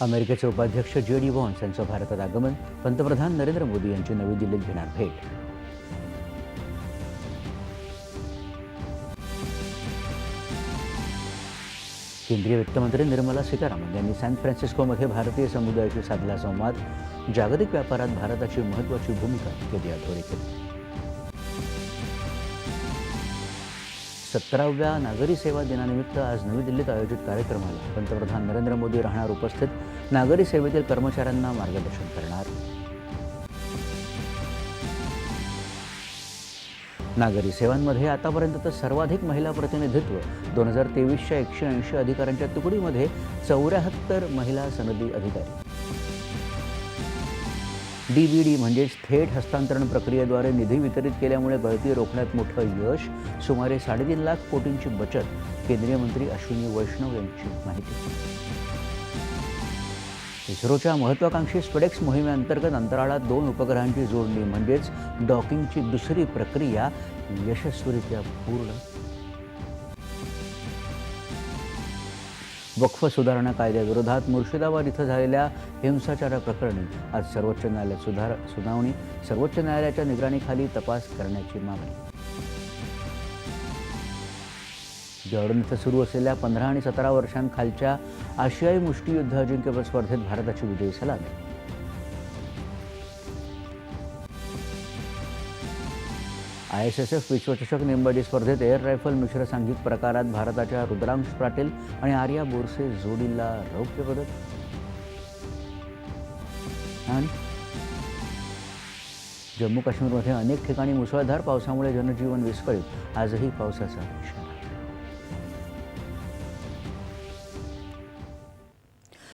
अमेरिकेचे उपाध्यक्ष जे डी वॉन्स यांचं भारतात आगमन. पंतप्रधान नरेंद्र मोदी यांची नवी दिल्लीत घेणार भेट. केंद्रीय वित्तमंत्री निर्मला सीतारामन यांनी सॅन फ्रान्सिस्कोमध्ये भारतीय समुदायाशी साधला संवाद. जागतिक व्यापारात भारताची महत्त्वाची भूमिका केली अधोरेखित. सतराव्या नागरी सेवा दिनानिमित्त आज नवी दिल्लीत आयोजित कार्यक्रमाला पंतप्रधान नरेंद्र मोदी राहणार उपस्थित. नागरी सेवेतील कर्मचाऱ्यांना मार्गदर्शन करणार. नागरी सेवांमध्ये आतापर्यंत सर्वाधिक महिला प्रतिनिधित्व. दोन हजार तेवीसच्या एकशे ऐंशी अधिकाऱ्यांच्या तुकडीमध्ये चौऱ्याहत्तर महिला सनदी अधिकारी. डी व्ही डी म्हणजेच थेट हस्तांतरण प्रक्रियेद्वारे निधी वितरित केल्यामुळे गळती रोखण्यात मोठं यश सुमारे साडेतीन लाख कोटींची बचत केंद्रीय मंत्री अश्विनी वैष्णव यांची माहिती. इस्रोच्या महत्त्वाकांक्षी स्पडेक्स मोहिमेअंतर्गत अंतराळात दोन उपग्रहांची जोडणी म्हणजेच डॉकिंगची दुसरी प्रक्रिया यशस्वीरित्या पूर्ण वक्फ सुधारणा कायद्याविरोधात मुर्शिदाबाद इथं झालेल्या हिंसाचाराप्रकरणी आज सर्वोच्च न्यायालयात सुधार सुनावणी सर्वोच्च न्यायालयाच्या निगराणीखाली तपास करण्याची मागणी. जॉर्डन इथं सुरू असलेल्या पंधरा आणि सतरा वर्षांखालच्या आशियाई मुष्टियुद्ध अजिंक्यपद स्पर्धेत भारताची विजयी सलामी. आय एस एस एफ विश्वचषक नेमबाजी स्पर्धेत एअर रायफल मिश्र सांघिक प्रकारात भारताच्या रुद्रांश पाटील आणि आर्या बोरसे जोडीला रौप्य पदक. आणि जम्मू काश्मीरमध्ये अनेक ठिकाणी मुसळधार पावसामुळे जनजीवन विस्कळीत. आजही पावसाचा इशारा